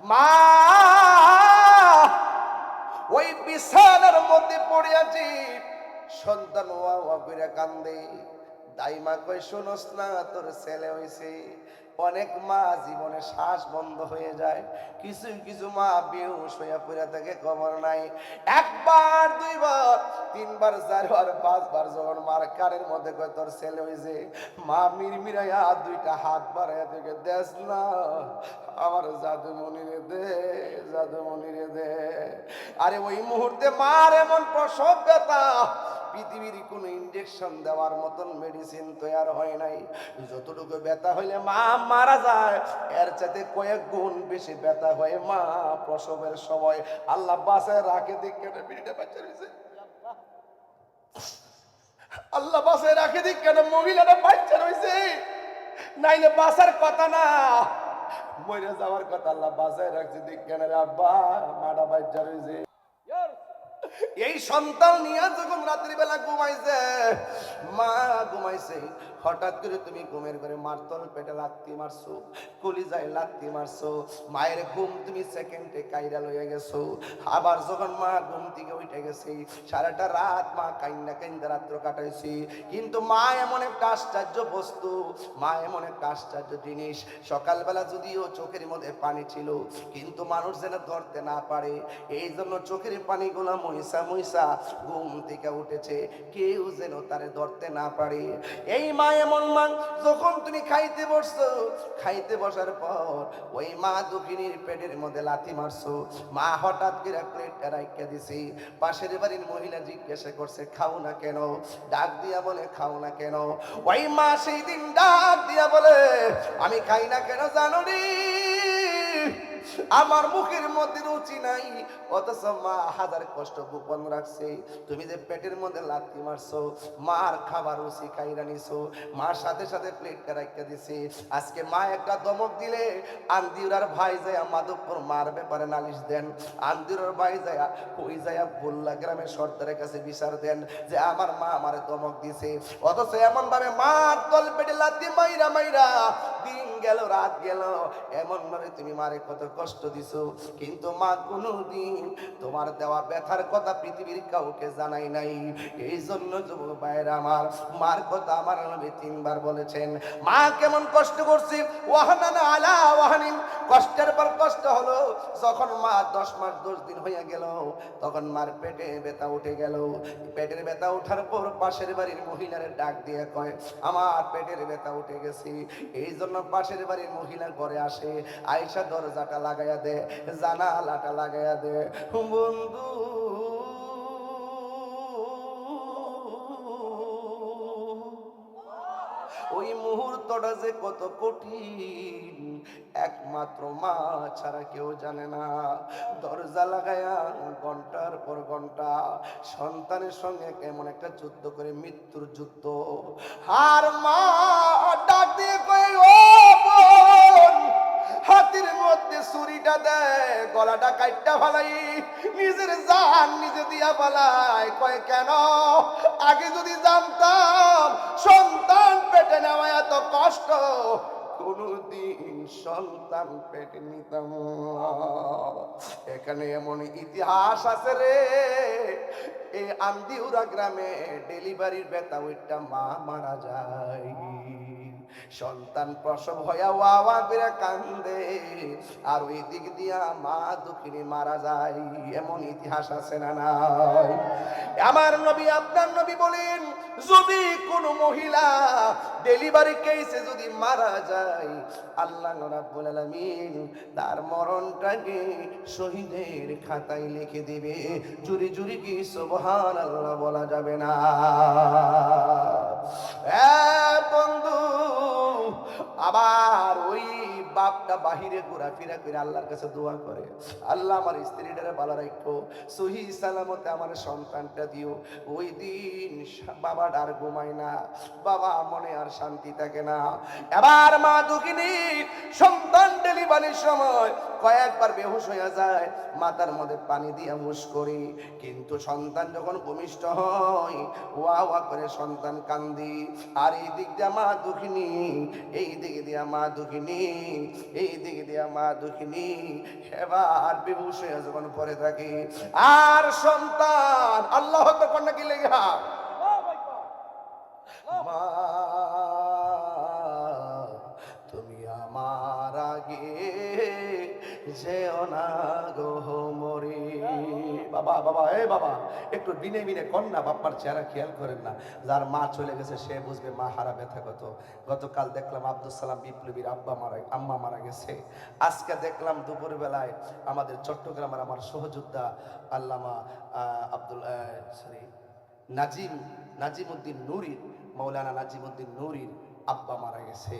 মা ওই বিছানার মধ্যে পড়ে আছি। সন্তান ওয়া ওয়া করে কান্দে দাইমা কই, শুনোস না, তোর ছেলে হইছে। অনেক মা জীবনে শ্বাস বন্ধ হয়ে যায়। কিছু কিছু মা বেহুশ হইয়া পড়ে থাকে, খবর নাই। একবার, দুইবার, তিনবার, চারবার, পাঁচবার যখন মার কারের মধ্যে কয়, তোর ছেলে হইছে। মা মিরমিরাইয়া দুইটা হাত বাড়াইয়া থেকে দেশ না, আমার জাদুমণি রে দে, জাদুমণি রে দে। আরে ওই মুহূর্তে মার এমন প্রসব ব্যথা পৃথিবীর কোনো ইনজেকশন দেওয়ার মতন মেডিসিন তৈরি হয় নাই। যতটুকু ব্যথা হইলে মা মারা যায়, এর চাইতে কয়েক গুণ বেশি ব্যথা হয়ে মা প্রসবের সময়। আল্লাহ বাসায় রাখে, দেখে বাচ্চা রয়েছে। আল্লাহ বাসায় রাখে দিক কেন মহিলাটা বাচ্চা রয়েছে। নাইলে বাসার কথা না। মরে যাওয়ার কথা আল্লাহ বাসায় রাখছে দিক কেন আব্বা, মাটা বাচ্চা রয়েছে। এই সন্তান নিয়ে যখন রাত্রিবেলা ঘুমাইছে, মা ঘুমাইছে, হঠাৎ করে তুমি ঘুমের ঘরে মারতল পেটে লাত্তি মারছো, কলিজায় লাত্তি মারছো, মায়ের ঘুম তুমি সেকেন্ডে কাইরা লইয়া গেছো। আবার যখন মা ঘুম থেকে উঠে গেছে, সারাটা রাত মা কাইন্দা কাইন্দা রাত্র কাটাইছি। কিন্তু মা এমন একটা আশ্চর্য বস্তু, মা এমন একটা আশ্চর্য জিনিস, সকালবেলা যদিও চোখের মধ্যে পানি ছিল, কিন্তু মানুষ যেন ধরতে না পারে এই জন্য চোখের পানিগুলো মহিষা মহিষা ঘুম থেকে উঠেছে। কেউ যেন তারে ধরতে না পারে। এই মা এমন মান যখন তুমি খাইতে বসছো, খাইতে বসার পর ওই মা দক্ষিণীর পেটের মধ্যে লাথি মারছো। মা হঠাৎ করে প্লেটটা রাইখা দিছি। পাশের বাড়ির মহিলা জিজ্ঞাসা করছে, খাও না কেন? ডাক দিয়া বলে, খাও না কেন? ওই মা সেই দিন ডাক দিয়া বলে, আমি খাই না কেন জানো নি আমার মুখের মধ্যে রুচি নাই। অথচ মা হাজার কষ্ট গোপন রাখছে। তুমি যে পেটের মধ্যে লাথি মারছো, মার খাবার রুচি খাইরা নিছো, মার সাথে সাথে প্লেটটা রাখিয়ে দিছে। আজকে মা একটা দমক দিলে, আন্দিউরার ভাই যায় মাধবপুর মার ব্যাপারে নালিশ দেন। আন্দিউরার ভাই যায় ওই যায় বল্লা গ্রামের সর্দারের কাছে বিচার দেন যে আমার মা আমারে দমক দিছে। অথচ এমন ভাবে মার তল পেটে লাথি মাইরা মাইরা দিন গেল, রাত গেল। এমন ভাবে তুমি মারে কত কষ্ট দিছো, কিন্তু মা কোনোদিন তোমার দেওয়া ব্যথার কথা পৃথিবীর কাউকে জানাই নাই। এই জন্য যুবক ভাইয়েরা আমার, মার কথা আমার নবী তিনবার বলেছেন, মা, কেমন কষ্ট করছে? ওয়াহানান আলা ওয়াহানিন। কষ্টের পর কষ্ট হলো, যখন মা দশ মাস দশ দিন হইয়া গেল, তখন মার পেটে ব্যথা উঠে গেল। পেটের ব্যথা ওঠার পর পাশের বাড়ির মহিলার ডাক দিয়ে কয়, আমার পেটের ব্যথা উঠে গেছে। এই জন্য পাশের বাড়ির মহিলা ঘরে আসে আয়সা দরজাটা লাগাইয়া দে, জানালাটা লাগাইয়া দে। বন্ধু, ওই মুহূর্তটা যে কত কঠিন, একমাত্র মা ছাড়া কেউ জানে না। দরজা লাগায়া ঘণ্টার পর ঘণ্টা সন্তানের সঙ্গে কেমন একটা যুদ্ধ করে মৃত্যুর যুদ্ধ। আর মা ডাক দিয়ে কই ও হাতির মধ্যে ছুরিটা দেয়, গলাটা কাটটা ফালাই, নিজের জান নিজে দিয়া ফালাই। কয়, কেন? আগে যদি জানতাম, সন্তান পেটে নেওয়া এত কষ্ট, কোনদিন সন্তান পেটে নিতাম এখানে এমন ইতিহাস আছে রে। এই আন্দিউরা গ্রামে ডেলিভারির বেতা ওইটা মা মারা যায়। সন্তান প্রসব হইয়া ওয়া করে কান্দে। আর ওই দিক দিয়া মা দুঃখিনী মারা যায়, এমন ইতিহাস আছে না নাই? আমার নবী, আপনার নবী বলেন, যদি কোন মহিলা ডেলিভারি কেসে যদি মারা যায়, আল্লাহ রাব্বুল আলামিন তার মরণটাকে শহীদের খাতায় লিখে দিবে। জুরি জুরি কি সুবহানাল্লাহ বলা যাবে না? এ বন্ধু আবার ওই বাপটা বাহিরে ঘোরাফেরা করে আল্লাহর কাছে দোয়া করে। আল্লাহ আমার স্ত্রীটারে ভালো রাখো, সহি সালামতে আমার সন্তানটা দিও। ওই দিন বাবা আর ঘুমায় না, বাবা মনে আর শান্তি থাকে না। এবার মা দুঃখিনী সন্তান ডেলিভারির সময় কয়েকবার বেহুশ হয়ে যায়, মাথার মধ্যে পানি দিয়ে হুশ করি। কিন্তু সন্তান যখন ভূমিষ্ঠ হয়, ওয়া ওয়া করে সন্তান কান্দি। আর এই দিক দিয়ে মা দুঃখিনী, এই দিকে দিয়া মা দুঃখিনী এই দিকে দিয়া মা দুঃখিনী, এবার বিভূষ হয়ে যখন পরে থাকি, আর সন্তান আল্লাহ কন্যা কি লেখা মা, তুমি আমার আগে যেও না গো। বাবা বাবা, এ বাবা, একটু বিনে বিনে কন্যা বাপ্পার চেহারা খেয়াল করেন না। যার মা চলে গেছে, সে বুঝবে মা হারা ব্যথা কত। গতকাল দেখলাম আব্দুল সালাম বিপ্লবীর আব্বা মারা, আম্মা মারা গেছে। আজকে দেখলাম দুপুর বেলায় আমাদের চট্টগ্রামের আমার সহযোদ্ধা আল্লামা আব্দুল সরি, নাজিম, নাজিমুদ্দিন নুরির মৌলানা নাজিমুদ্দিন নুরির আব্বা মারা গেছে।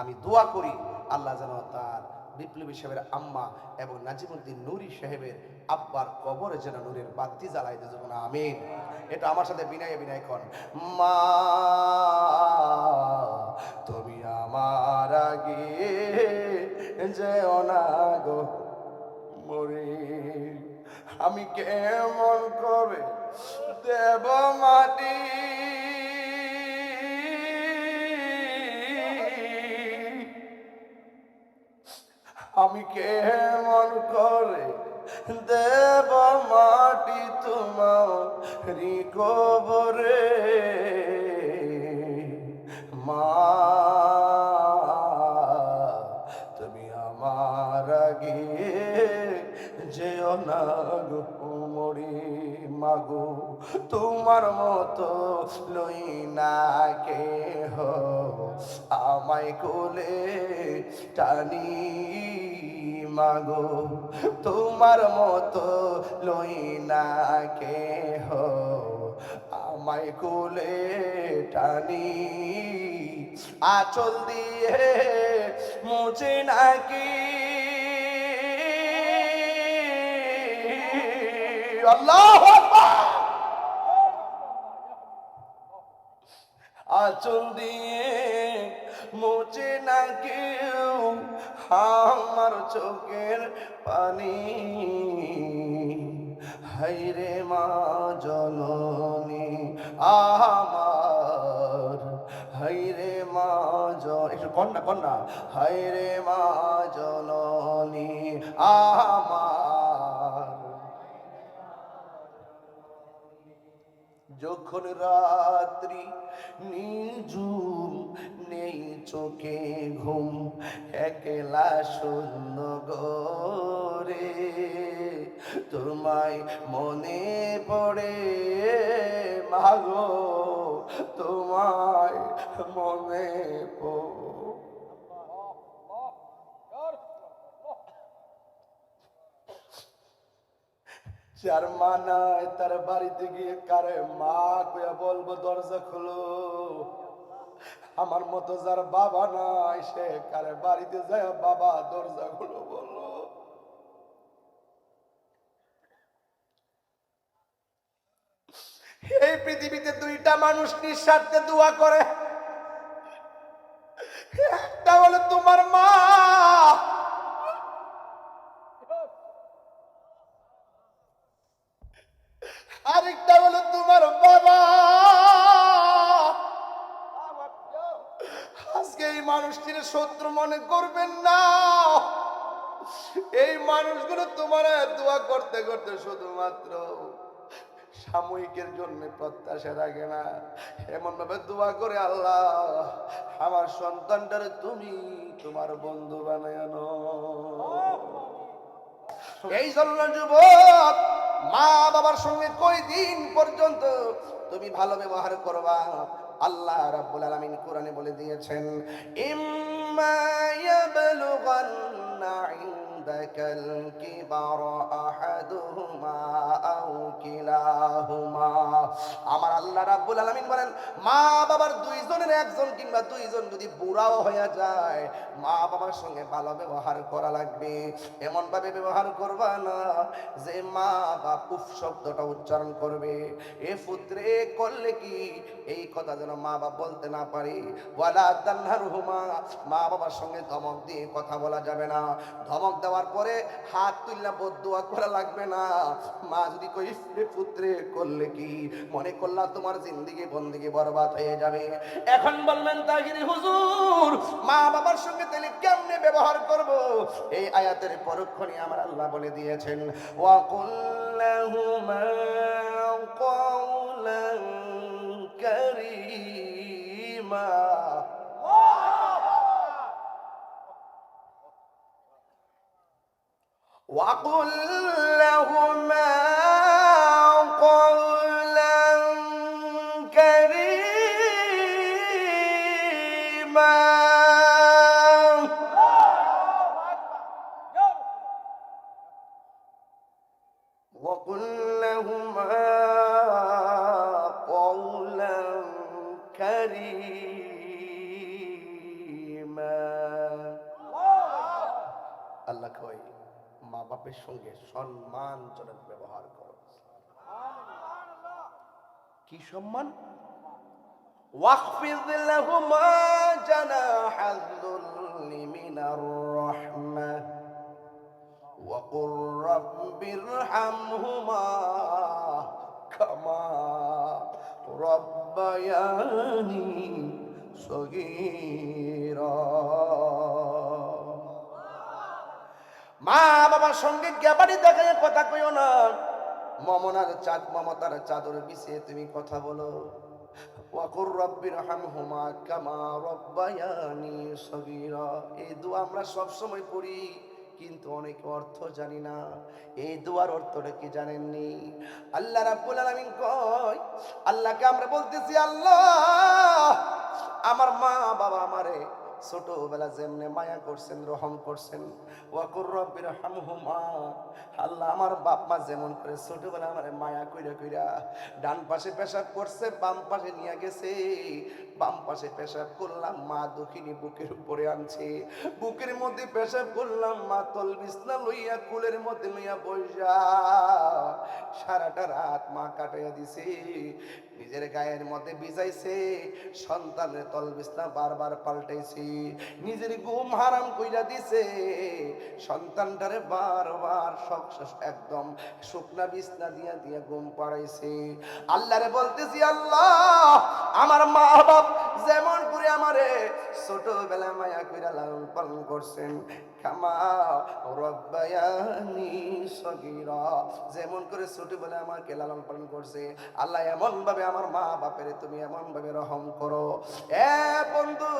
আমি দোয়া করি আল্লাহ যেন তার বিপ্লবী সাহেবের আম্মা এবং নাজিমুদ্দিন নুরি সাহেবের আব্বার কবরে যেন নূরের বাতি জ্বালাই দিয়ে না আমিন। এটা আমার সাথে বিনয় বিনয় কর মা, তুমি আমার আগে যেও না গো মরে। আমি কেমন করে দেব মাটি? আমি কেমন করে দেব মাটি তোমার কবরে? মা তুমি আমার আগে যেও না গো মরি মাগো, তোমার মতো লই না কে আমায় কোলে টানি মাগো, তোমার মতো লই না কে আমায় কোলে টানি আচল দিয়ে মুছে নাকি আল্লাহ আচল দিয়ে মুছে না কেউ, আমার চোখের পানি। হাইরে মা জননী আমার হাইরে মা জন একটু কন্যা কন্যা। হাইরে মা জননী আমার। যখন রাত্রি নিজুম নেই চোখে ঘুম, একলা শূন্য গরে তোমায় মনে পড়ে, মাগো, তোমায় মনে পড়ে। যার নাই তার বাড়িতে গিয়ে কারে মা কইয়া বলব, দরজা খুলো। আমার মতো যার বাবা নাই, সে কারে বাড়িতে যায় বাবা দরজা খুলো বলল এই পৃথিবীতে দুইটা মানুষ নিঃস্বার্থে দোয়া করে। একটা হলো তোমার মা শত্রু মনে করবেন না। এই মানুষগুলো তোমার দোয়া করতে করতে শুধুমাত্র সাময়িকের জন্য প্রত্যাশা রাখে না। এমন ভাবে দোয়া করে আল্লাহ, আমার সন্তানটারে তুমি তোমার বন্ধু বানায় এই জন্য যুবক মা বাবার সঙ্গে কই দিন পর্যন্ত তুমি ভালো ব্যবহার করবা। আল্লাহ রাব্বুল আলামিন কোরআনে বলে দিয়েছেন ما يبلغن عندك الكبر أحدهما أو كلاهما আমার আল্লাহ রাব্বুল আলামিন বলেন, মা বাবার দুইজনের একজন কিংবা দুইজন যদি বুড়াও হয়ে যায়, মা বাবার সঙ্গে ভালো ব্যবহার করা লাগবে। এমন ভাবে ব্যবহার করবা না যে মা বাপ উফ শব্দটা উচ্চারণ করবে। এ পুত্রে, করলে কি এই কথা যেন মা বাবা বলতে না পারে? ওয়ালা হুমা মা বাবার সঙ্গে ধমক দিয়ে কথা বলা যাবে না। ধমক দেওয়ার পরে হাত তুলনা বদুয়া করা লাগবে না। মা যদি কই "রে পুত্রে, করলে কি মনে করলা তোমার জিন্দিগি বন্দিগি বরবাদ হয়ে যাবে এখন বলবেন তাহিরি হুজুর মা বাবার সঙ্গে তাহলে কেমনে ব্যবহার করব এই আয়াতের পরক্ষণে আমার আল্লাহ বলে দিয়েছেন ওয়া কুল্লাহুমা قولا كريما وقل لهما সম্মান واخفض لهما جناح الذل من الرحمه وقل رب ارحمهما كما ربياني صغيرا মা বাবার সঙ্গে গ্যাবারি দেখায় কথা কইও না মমনার চাঁদ, মমতার চাদর বিছিয়ে তুমি কথা বলো। ওয়াকুর রব্বির হামহুমা কামা রব্বায়ানি সগীরা। এই দোয়া আমরা সব সময় পড়ি, কিন্তু অনেক অর্থ জানি না। এই দোয়ার অর্থটা কি জানেননি? আল্লাহ রাব্বুল আলামিন কয়, আল্লাহকে আমরা বলতেছি, আল্লাহ, আমার মা বাবা আমারে ছোটবেলা যেমনে মায়া করছেন, রহম করছেন, ওয়াকুর রব্বির হামহুমা, আল্লাহ আমার বাপ মা যেমন করে ছোটবেলা আমার মায়া কইরা কইরা ডান পাশে পেশাব করছে, বাম পাশে নিয়ে গেছে বাম পাশে পেশাব করলাম, মা দক্ষিণী বুকের উপরে আনছে। বুকের মধ্যে পেশাব করলাম, মা তল বিছনা লইয়া কুলের মধ্যে লইয়া বইসা সারাটা রাত মা কাটাইয়া দিছে, নিজের গায়ের মধ্যে ভিজাইছে, সন্তানের তল বিছনা বারবার পাল্টাইছে, নিজের ঘুম হারাম কইরা দিছে। সন্তানটারে বারবার সব একদম শুকনা বিছনা দিয়া দিয়া ঘুম পাড়াইছে। আল্লাহরে বলতেছি, আল্লাহ, আমার মা বাপ up যেমন করে আমারে ছোটবেলা মায়া কইরা লালন পালন করছেন। কামা রব্বায়ানি সগীরা। যেমন করে ছোটবেলা আমাকে লালন পালন করছে। আল্লাহ এমন ভাবে আমার মা বাপের তুমি এমন ভাবে রহম করো। এ বন্ধু,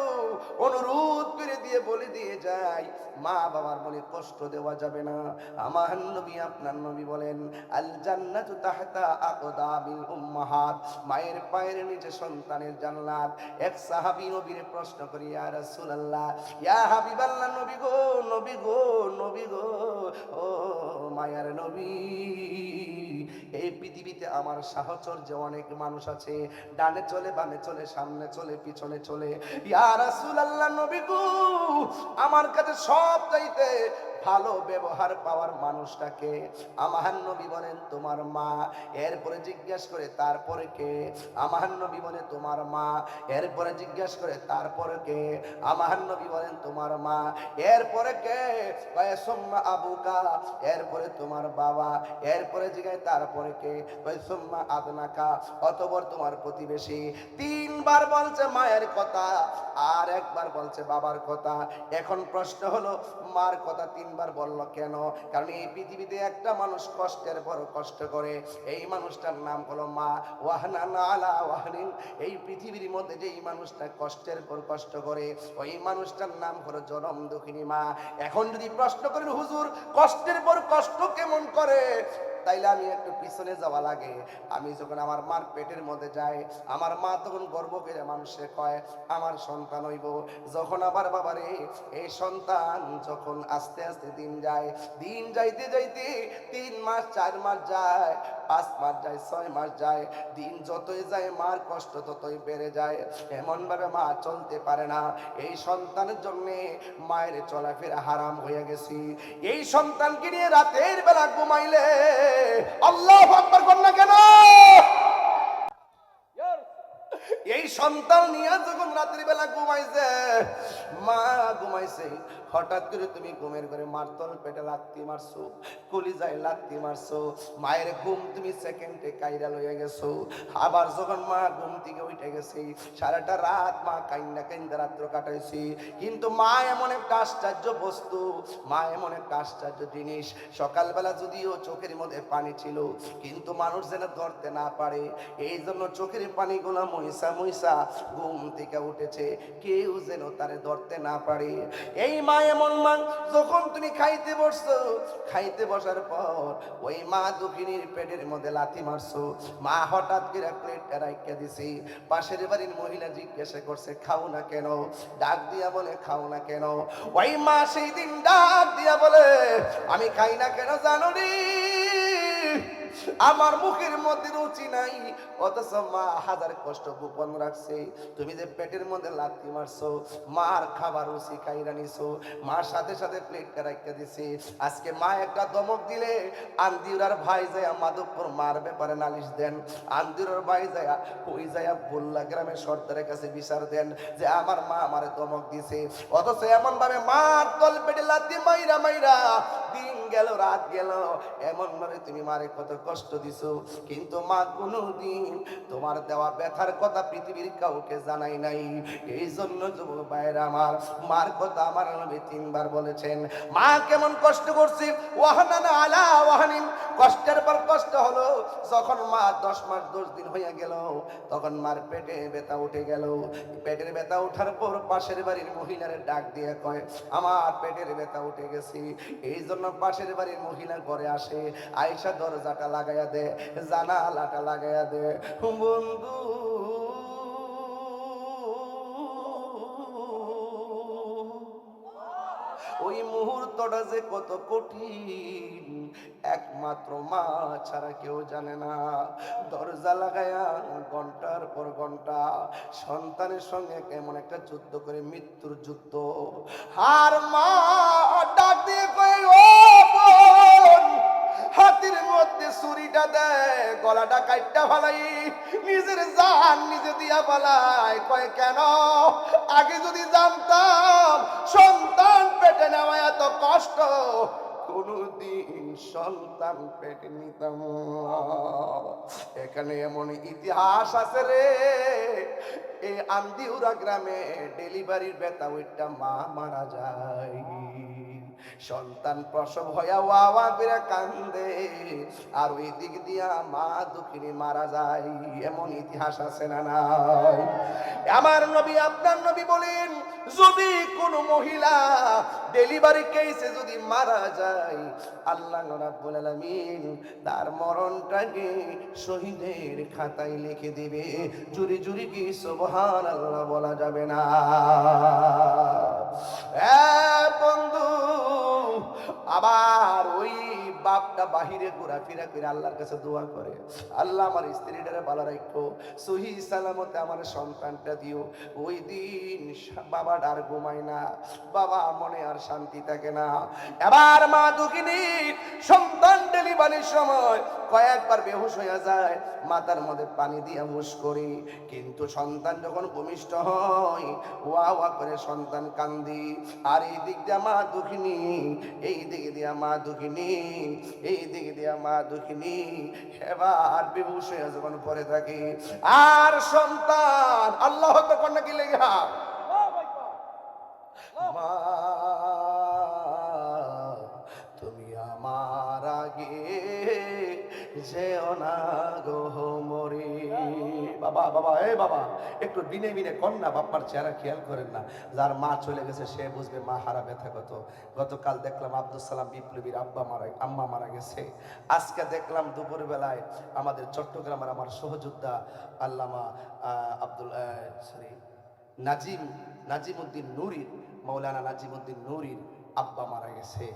অনুরোধ করে দিয়ে বলে দিয়ে যাই। মা বাবার মনে কষ্ট দেওয়া যাবে না। আমার নবী, আপনার নবী বলেন আল জান্নাতু তাহতা আকদামিল উম্মাহাত। মায়ের পায়ের নিচে সন্তানের জান্নাত। এক সাহাবী নবীর প্রশ্ন করি, ইয়া রাসূলুল্লাহ, ইয়া হাবিবাল্লাহ, নবী গো নবী গো নবী গো, ও মায়ার নবী, এই পৃথিবীতে আমার সাহচর্য অনেক মানুষ আছে, ডানে চলে, বামে চলে, সামনে চলে, পিছনে চলে। ইয়া রাসূলুল্লাহ, নবী গো, আমার কাছে সব চাইতে ভালো ব্যবহার পাওয়ার মানুষটাকে আমার নবী বলেন তোমার মা। এরপরে জিজ্ঞেস করে, তারপরে কে? আমার নবী বলে, তোমার মা। এরপরে জিজ্ঞেস করে, তারপরে কে? আমার নবী বলেন, তোমার মা। এরপরে কে? সোম্মা আবুকা। এরপরে, তোমার বাবা। এরপরে জিগায়, তারপরে কে? সোম্মা আদনাকা। অতবর তোমার প্রতিবেশী তিনবার বলছে মায়ের কথা, আর একবার বলছে বাবার কথা। এখন প্রশ্ন হলো, মার কথা তিনবার বলল, কেন? কারণ এই পৃথিবীতে একটা মানুষ কষ্টের বড় কষ্ট করে। এই মানুষটার নাম হলো মা ওয়াহনা আলা ওয়াহনিন। এই পৃথিবীর মধ্যে যে এই মানুষটা কষ্টের পর কষ্ট করে, ওই মানুষটার নাম হলো জনম দুঃখিনী মা। এখন যদি প্রশ্ন করেন, হুজুর, কষ্টের পর কষ্ট কেমন করে? তাইলে আমি একটু পিছনে যাওয়া লাগে। আমি যখন আমার মার পেটের মধ্যে যাই, আমার মা তখন গর্ব করে মানুষে কয়, আমার সন্তান হইব। যখন আবার বাবারে, এই সন্তান যখন আস্তে আস্তে দিন যায়, দিন যাইতে যাইতে তিন মাস, চার মাস যায় পাঁচ মাস যায়, ছয় মাস যায়, দিন যতই যায়, মার কষ্ট ততই বেড়ে যায়। এমন ভাবে মা চলতে পারে না। এই সন্তানের জন্য মায়ের চলাফেরা হারাম হয়ে গেছি। এই সন্তানকে নিয়ে রাতের বেলা ঘুমাইলে আল্লাহ আকবার কর না কেন? এই সন্তান নিয়ে যখন রাত্রি বেলা ঘুমাইছে, মা ঘুমাইছে হঠাৎ করে তুমি ঘুমের ঘরে মারতল পেটে লাত্তি মারছো, কলিজায় লাত্তি মারছো, মায়ের ঘুম তুমি সেকেন্ডে কাইরা লইয়া গেছো। আবার যখন মা ঘুম থেকে উঠে গেছে, সারাটা রাত মা কাইন্দা কাইন্দা রাত্র কাটাইছি। কিন্তু মা এমন একটা আশ্চর্য বস্তু, মা এমন একটা আশ্চর্য জিনিস। সকালবেলা যদিও চোখের মধ্যে পানি ছিল, কিন্তু মানুষ যেন ধরতে না পারে। এই জন্য চোখের পানিগুলো মহিষা মহিষা ঘুম থেকে উঠেছে, কেউ যেন তারে ধরতে না পারে। এই মা এমন মা যখন তুমি খাইতে বসছো, খাইতে বসার পর ওই মা দুঃখিনীর পেটের মধ্যে লাথি মারছো। মা হঠাৎ করে প্লেটটা রাখিয়া দিছি। পাশের বাড়ির মহিলা জিজ্ঞাসা করছে, খাও না কেন? ডাক দিয়া বলে, খাও না কেন? ওই মা সেই দিন ডাক দিয়া বলে, আমি খাই না কেন জানো রে আমার মুখের মধ্যে রুচি নাই। অথচ মা হাজার কষ্ট গোপন রাখছে। তুমি যে পেটের মধ্যে লাথি মারছো, মার খাবার রুচি খাইরা নিছো, মার সাথে সাথে প্লেটটা রাখতে দিছে। আজকে মা একটা দমক দিলে, আন্দিউরার ভাই যায় মাধবপুর মার ব্যাপারে নালিশ দেন। আন্দিউরার ভাই যায় ওই যায় বল্লা গ্রামের সর্দারের কাছে বিচার দেন যে আমার মা আমারে দমক দিছে। অথচ এমন ভাবে মার তল পেটে লাথি মাইরা মাইরা দিন গেল, রাত গেল। এমন ভাবে তুমি মারে কত কষ্ট দিছো, কিন্তু মা কোনোদিন তোমার দেওয়া ব্যথার কথা পৃথিবীর কাউকে জানাই নাই। এই জন্য যুবক ভাইয়েরা আমার, মার কথা আমার নবী তিনবার বলেছেন, মা, কেমন কষ্ট করছে? ওয়াহানা আলা ওয়াহানিন। কষ্টের পর কষ্ট হলো, যখন মা দশ মাস, দশ দিন হইয়া গেল, তখন মার পেটে ব্যথা উঠে গেল। পেটের ব্যথা ওঠার পর পাশের বাড়ির মহিলারে ডাক দিয়ে কয়, আমার পেটের ব্যথা উঠে গেছে। এই জন্য পাশের বাড়ির মহিলা ঘরে আসে আয়সা দরজাটা লাগাইয়া দে জানালাটা লাগাইয়া দে। বন্ধু, ওই মুহূর্তটা যে কত কঠিন, একমাত্র মা ছাড়া কেউ জানে না। দরজা লাগায়া ঘণ্টার পর ঘণ্টা সন্তানের সঙ্গে কেমন একটা যুদ্ধ করে মৃত্যুর যুদ্ধ। আর মা ডাক দিয়ে কই ও ছুরিটা দেয়, গলাটা কাইটটা ফালাই, নিজের জান নিজে দিয়া ফালাই। কয়, কেন? আগে যদি জানতাম, সন্তান পেটে নেওয়া এত কষ্ট, কোনদিন সন্তান পেটে নিতাম এখানে এমন ইতিহাস আছে রে। এই আন্দিউরা গ্রামে ডেলিভারির বেতা ওইটা মা মারা যায়। সন্তান প্রসব হইয়া ওয়া করে কান্দে। আর ওই দিক দিয়া মা দুঃখিনী মারা যায়, এমন ইতিহাস আছে না নাই? আমার নবী, আপনার নবী বলেন, যদি কোন মহিলা ডেলিভারি কেসে যদি মারা যায়, আল্লাহ রাব্বুল আলামিন তার মরণটাকে শহীদের খাতায় লিখে দিবে। জুরি জুরি কি সুবহানাল্লাহ বলা যাবে না? এ বন্ধু আবার ওই বাপটা বাহিরে ঘোরাফেরা করে আল্লাহর কাছে দোয়া করে। আল্লাহ আমার স্ত্রীটারে ভালো রাখো, সহি সালামতে আমার সন্তানটা দিও। ওই দিন বাবা আর ঘুমায় না, বাবা মনে আর শান্তি থাকে না। এবার মা দুঃখিনী সন্তান ডেলিভারির সময় কয়েকবার বেহুশ হয়ে যায়, মাথার মধ্যে পানি দিয়ে হুশ করি। কিন্তু সন্তান যখন ভূমিষ্ঠ হয়, ওয়া ওয়া করে সন্তান কান্দি। আর এই দিক দিয়ে মা দুঃখিনী এই দিকে দিয়া মা দুঃখিনী এই দিকে দিয়া মা দুঃখিনী এবার বেহুশ হয়ে যখন পরে থাকি, আর সন্তান আল্লাহ তো নাকি লেগা? তুমি আমার আগে যেও না। বাবা বাবা, এ বাবা, একটু দিনে দিনে কন্যা বাপ্পার চেহারা খেয়াল করেন না। যার মা চলে গেছে, সে বুঝবে মা হারা ব্যথা কত। গতকাল দেখলাম আব্দুল সালাম বিপ্লবীর আব্বা মারা, আম্মা মারা গেছে। আজকে দেখলাম দুপুর বেলায় আমাদের চট্টগ্রামের আমার সহযোদ্ধা আল্লামা আব্দুল সরি, নাজিম, নাজিমুদ্দিন নুরির মৌলানা নাজিমুদ্দিন নুরির আব্বা মারা গেছে।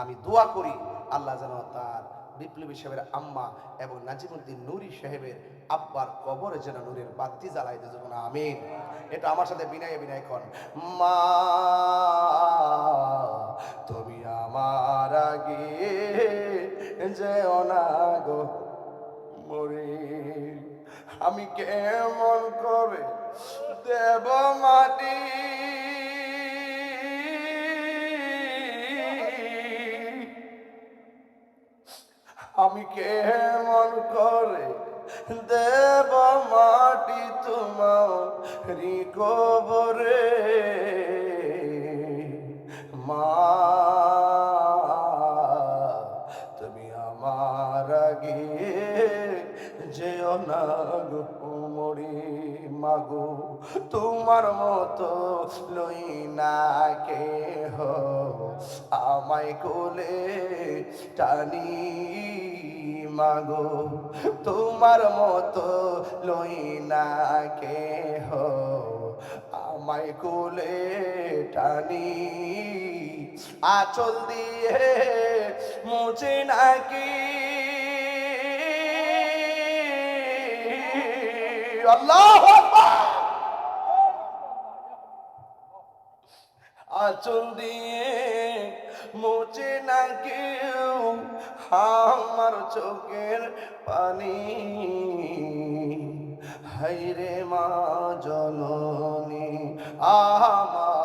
আমি দোয়া করি আল্লাহ যেন তার বিপ্লবী সাহেবের আম্মা এবং নাজিমুদ্দিন নুরি সাহেবের আব্বার কবরে যেন নূরের বাতি জ্বালাই যাব না আমিন। এটা আমার সাথে বিনয় বিনয় কন। মা, তুমি আমার আগে যেও না মরে, আমি কেমন করে দেব মাটি? আমি কেমন করে দেব মাটি তোমার কবরে মা, তুমি আমার আগে যেও না গো মরি মাগো তোমার মতো লই না কে আমায় কোলে টানি মাগো, তোমার মতো লই না কে হো আমায় কোলে টানি, আচল দিয়ে মুছে নাকি। আল্লাহ আচল দিয়ে মুছে না কেউ আমার চোখের পানি। হাইরে মা জননী, আমার।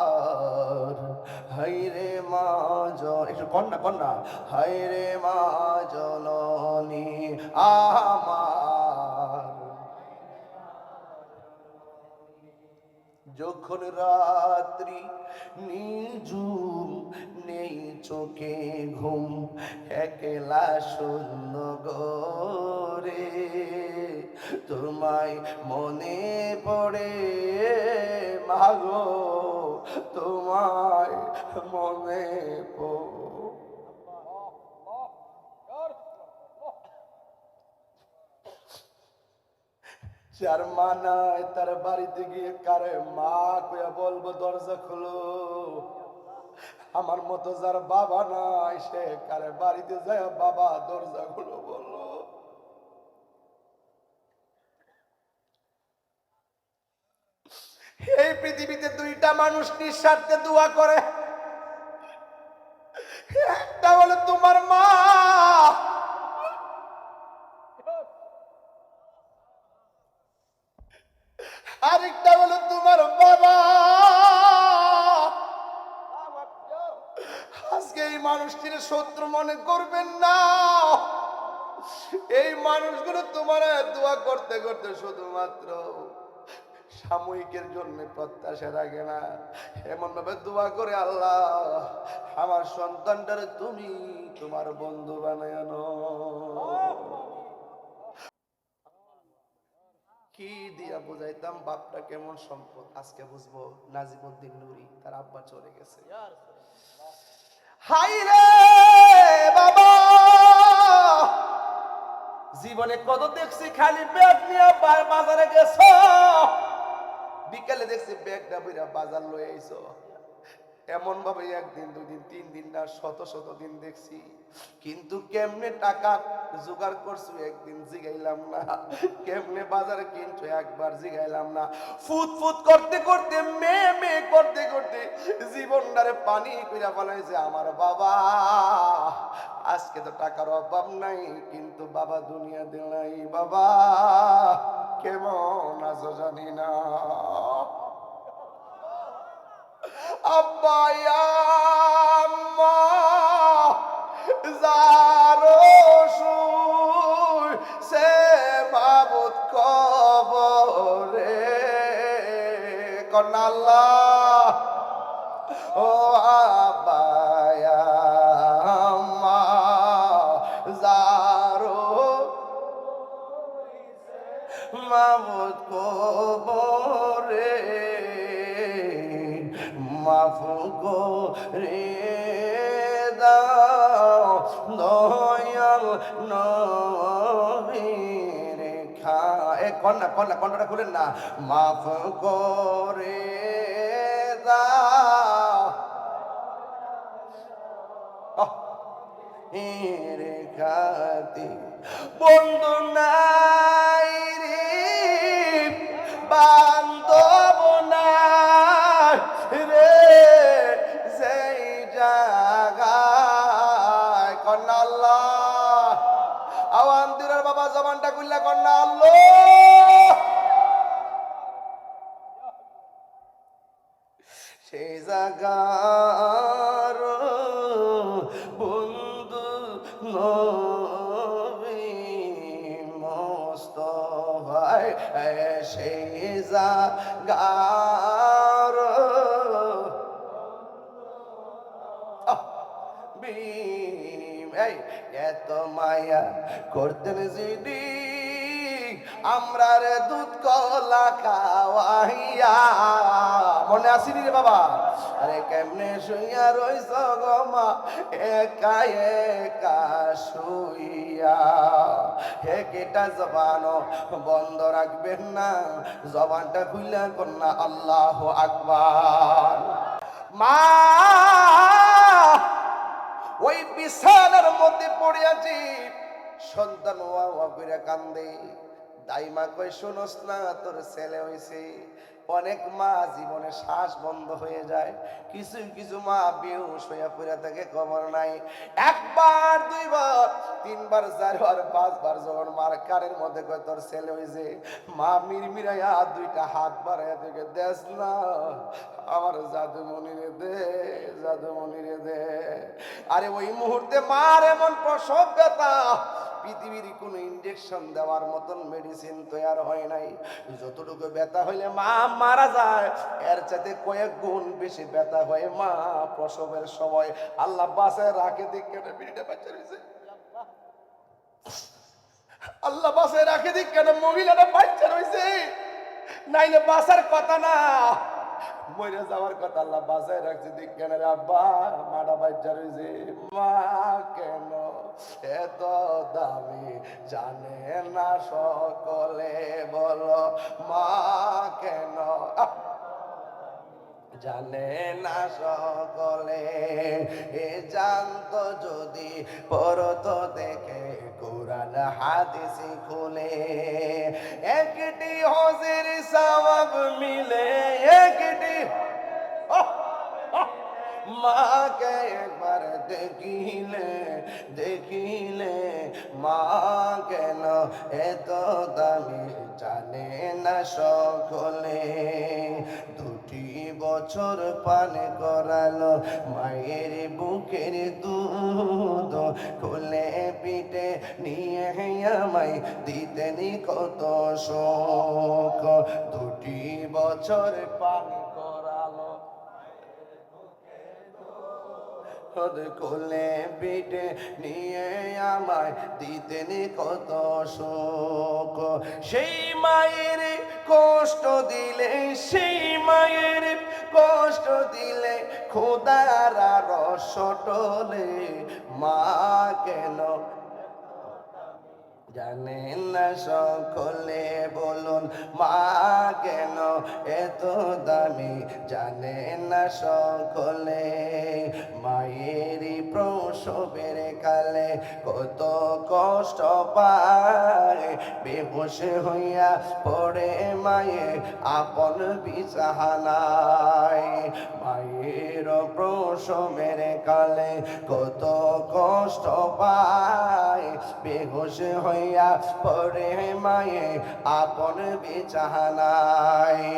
হাইরে মা জন, একটু কন্যা কন্যা। হাইরে মা জননী, আমার। যখন রাত্রি নিজুম নেই চোখে ঘুম, একলা শূন্য গরে তোমায় মনে পড়ে, মাগো, তোমায় মনে পড়ে। যার মা নাই তার বাড়িতে গিয়ে কারে মা কইয়া বলব, দরজা খুলো। আমার মতো যার বাবা নাই, সে কারে বাড়িতে যায় বাবা দরজা খুলো বলো এই পৃথিবীতে দুইটা মানুষ নিঃস্বার্থে দোয়া করে। একটা হলো তোমার মা। আরেকটা হলো তোমার বাবা। আজকে এই মানুষটির শত্রু মনে করবেন না। এই মানুষগুলো তোমার দোয়া করতে করতে শুধুমাত্র সাময়িকের জন্য প্রত্যাশা রাখে না। এমন ভাবে দোয়া করে আল্লাহ, আমার সন্তানটারে তুমি তোমার বন্ধু বানায় কি দিয়া বুঝাইতাম, বাপটা কেমন সম্পদ? আজকে বুঝব নাজিমুদ্দিন নুরি, তার আব্বা চলে গেছে। হাই রে বাবা! জীবনে কত দেখছি, খালি ব্যাগ নিয়ে বাজারে গেছ। বিকেলে দেখছি ব্যাগটা বইরা বাজার লয়ে আইছো এমন ভাবে একদিন, দুদিন, তিন দিন না, শত শত দিন দেখছি। কিন্তু কেমনে টাকা জোগাড় করছ একদিন জিগাইলাম না। কেমনে বাজারে কিনছো একবার জিগাইলাম না। ফুট ফুট করতে করতে, মে মে করতে করতে জীবনটারে পানি কইরা ফেলাইছে আমার বাবা। আজকে তো টাকার অভাব নাই, কিন্তু বাবা দুনিয়া নাই। বাবা, কেমন আছো জানি না। আব্বা ইয়া আম্মা এ কন্যা কন্যা কন্যাটা খুলেন না। মাফ করে দাও। খাতি বন্ধু নাই বললা কন্যা আল্লাহ সে জাগার বন্ধু নবী মস্ত ভাই সে জাগার ভীম এই এত মায়া করতেন জিডি আমরা রে দুধ কলা খাওয়াইয়া। মনে আসিনি রে বাবা? আরে কেমনে শুইয়া রইস গো মা? একা একা শুইয়া। হে কেটা জবান, বন্ধ রাখবেন না। জবানটা খুললে কন্যা, আল্লাহ আকবার। মা! ওই বিছানার মধ্যে পড়ে আছি সন্তান ওয়া ওয়া করে কান্দে। দাইমা কই শুনোস না, তোর ছেলে হইছে। অনেক মা জীবনে শ্বাস বন্ধ হয়ে যায়। কিছু কিছু মা বেহুশ হইয়া পড়ে থাকে খবর নাই। একবার, দুইবার, তিনবার, চারবার, পাঁচবার যখন মার কারের মধ্যে কয়, তোর ছেলে হইছে। মা মিরমিরাইয়া দুইটা হাত বাড়াইয়া থেকে দেশ না, আমার জাদুমণি রে দে, জাদুমণি রে দে। আরে ওই মুহূর্তে মার এমন প্রসব, ব্যথা পৃথিবীর কোনো ইনজেকশন দেওয়ার মতন মেডিসিন তৈরি হয় নাই। যতটুকু ব্যথা হইলে মা মারা যায়, এর চাইতে কয়েক গুণ বেশি ব্যথা হয় মা প্রসবের সময়। আল্লাহ বাসে রাখে, দেখে মিনিটে বাচ্চা রয়েছে আল্লাহ বাসে রাখে দিক কেন মহিলাটা বাচ্চা রয়েছে নাইলে বাসার কথা না। মরে যাওয়ার কথা আল্লাহ বাসায় রাখছে দিক কেন রে আব্বা, মাটা বাচ্চা রয়েছে মা, কেন এত দামি, জানে না সকলে বলো মা কেন জানে না সকলে, এ জানতো যদি পরত দেখে, কোরআন হাদিসি খুলে একটি হজের সওয়াব মিলে, একটি! মাকে একবার দেখিলে দেখিলে মা কেন এত দামি জানে না সকলে। দুটি বছর পান করালো মায়ের বুকের দুধ খুলে পিঠে নিয়ে আমায় দিতেনি কত শোক। দুটি বছর পান খোদ কোলে পিঠে নিয়ে আমায় দিতেন কত শোক। সেই মায়ের কষ্ট দিলে, সেই মায়ের কষ্ট দিলে খোদার রসটলে মা কেন জানেন না সকলে বলুন, মা কেন এত দামি? জানেন না সকলে মায়েরই প্রসবের কালে কত কষ্ট পায়। বেহুশ হইয়া পড়ে মায়ে আপন বিছানায়। মায়ের প্রসবের কালে কত কষ্ট পায়। বেহুশ হইয়া পরে মায়ে আপন বিছানায়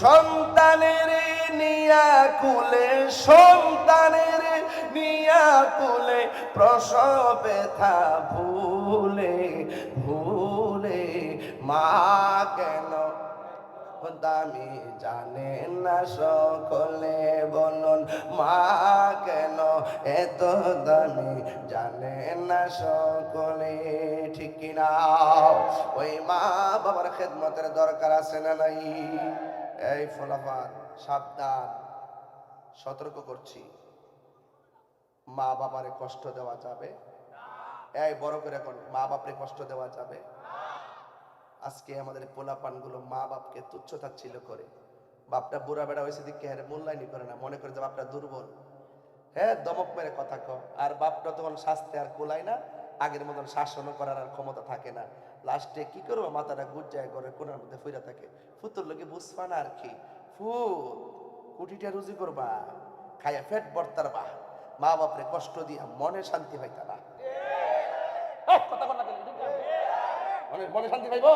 সন্তানের নিয়া কুলে, সন্তানের নিয়া কুলে প্রসবে থা ভুলে ভুলে মা কেন দামি জানে না সকলে বলুন, মা, কেন এত দামি? জানে না সকলে, ঠিক কিনা? ওই মা বাবার খেদমতের দরকার আছে না নাই? এই ফলাফান সাবধান, সতর্ক করছি। মা বাবারে কষ্ট দেওয়া যাবে। এই বড় করে এখন মা বাপরে কষ্ট দেওয়া যাবে। আজকে আমাদের পোলাপানগুলো মা বাপকে তুচ্ছ তাচ্ছিল্য করে। বাপটা বুড়া বেড়া হয়েছে দিকে হ্যাঁ মূল্যায়নই করে না, মনে করে যে বাপটা দুর্বল। হ্যাঁ দমক মেরে কথা ক আর বাপটা তখন শাস্তে আর কোলায় না, আগের মতন শাসনও করার আর ক্ষমতা থাকে না। লাস্টে কি করব, মাথাটা গুজায় করে কোনার মধ্যে ফুইরা থাকে। ফুতুর লোকে বুঝবা না আর কি। ফুত কুটিটা রুজি করবা, খাইয়া ফেট বর্তার বা মা বাপরে কষ্ট দিয়া মনে শান্তি হইতা না কথা বল না কেন? মনে মনে শান্তি পাইব?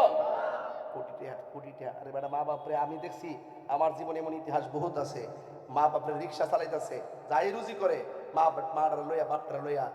কোটিটা কোটিটা আরে ম্যাডাম মা বাপরে আমি দেখছি আমার জীবনে এমন ইতিহাস বহুত আছে। মা বাপরে রিক্সা চালাইতেছে, যাই রুজি করে মা বাপ মারা লইয়া, বাপরা লইয়া।